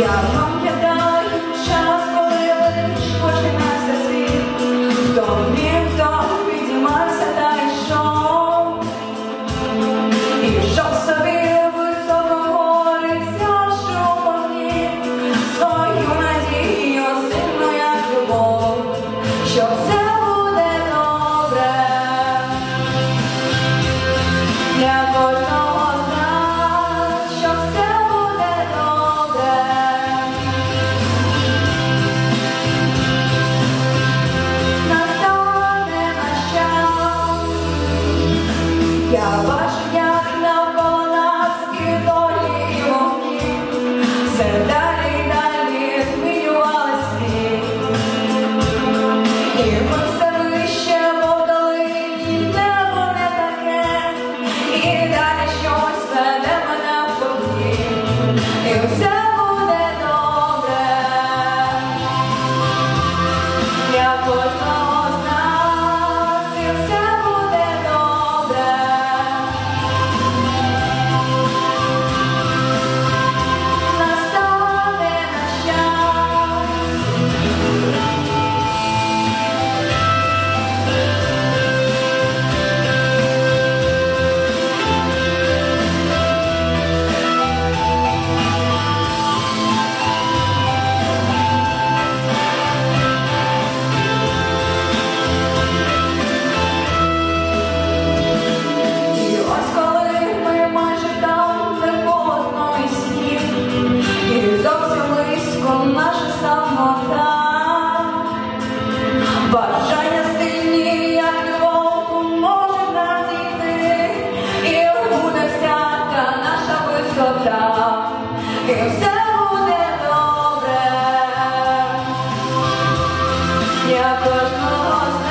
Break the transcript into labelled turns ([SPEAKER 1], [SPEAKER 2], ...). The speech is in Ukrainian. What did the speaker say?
[SPEAKER 1] y'all. Yeah. Я кожного